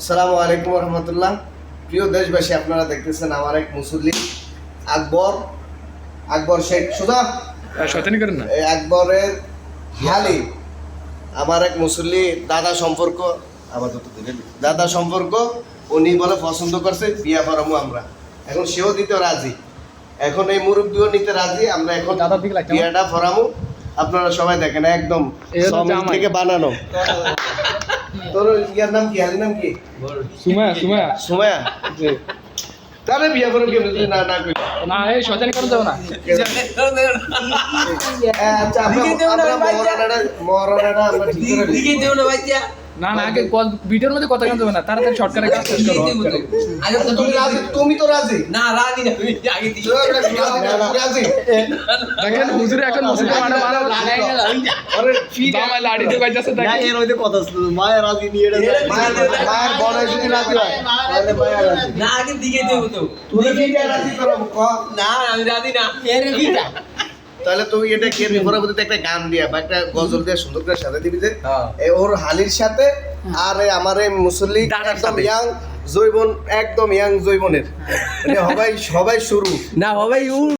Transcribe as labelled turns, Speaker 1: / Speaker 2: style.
Speaker 1: আসসালামু আলাইকুম রহমতুল্লাহ। প্রিয় দেশবাসী আপনারা দেখতেছেন আমার এক মুসল্লি আকবর আকবর শেখ।
Speaker 2: না।
Speaker 1: এই আকবরের হালি। আমার এক মুসল্লি দাদা সম্পর্ক দিলেন দাদা সম্পর্ক উনি বলে পছন্দ করছে বিয়া পড়ামু আমরা। এখন সেও দিতে রাজি। এখন এই মুরব্বিও নিতে রাজি আমরা এখন। বিয়াটা পড়ামু আপনারা সবাই দেখেন একদম। থেকে বানানো। তোর ইয়ার নাম কি হালির নাম কি?
Speaker 2: সুমায়া সুমায়া।
Speaker 1: সুমায়া?
Speaker 2: জি।
Speaker 1: তাহলে বিয়া করো কেমন না না কই
Speaker 2: না এই শয়তানি করেন যাও না।
Speaker 1: আচ্ছা আমরা মহারণাটা মহারণাটা আমরা ঠিক করে নিই।
Speaker 2: না না আগে কল ভিডিওর মধ্যে কথা কেন না তাড়াতাড়ি শর্টকাটে কাজ শেষ করো।
Speaker 1: আচ্ছা, তুমি রাজি তুমি তো রাজি।
Speaker 3: না রাজি না আমি আগে
Speaker 1: তুমি রাজি
Speaker 2: দেখেন হুজুরে এখন মুসলিম মানে মানে
Speaker 1: আরে ফিট
Speaker 2: জামাই লাড়ি দিয়ে বাইতেছে দেখেন।
Speaker 1: মায়ের মায়ের বড় যদি রাজি হয় তাহলে মায়ের রাজি।
Speaker 3: না আগে দিকে দেবো তো।
Speaker 1: তুমি কি রাজি করো
Speaker 3: না আমি রাজি না।
Speaker 1: তাহলে তুই এটা কে বিপরীতে একটা গান দিয়া বা একটা গজল দিয়ে সুন্দর করে সাথে দিবি যে
Speaker 3: হ্যাঁ।
Speaker 1: ওর হালির সাথে আর আমার এই মুসল্লি একদম ইয়াং জৈবন একদম ইয়াং জৈবনের। মানে সবাই সবাই শুরু।
Speaker 3: না বাবাই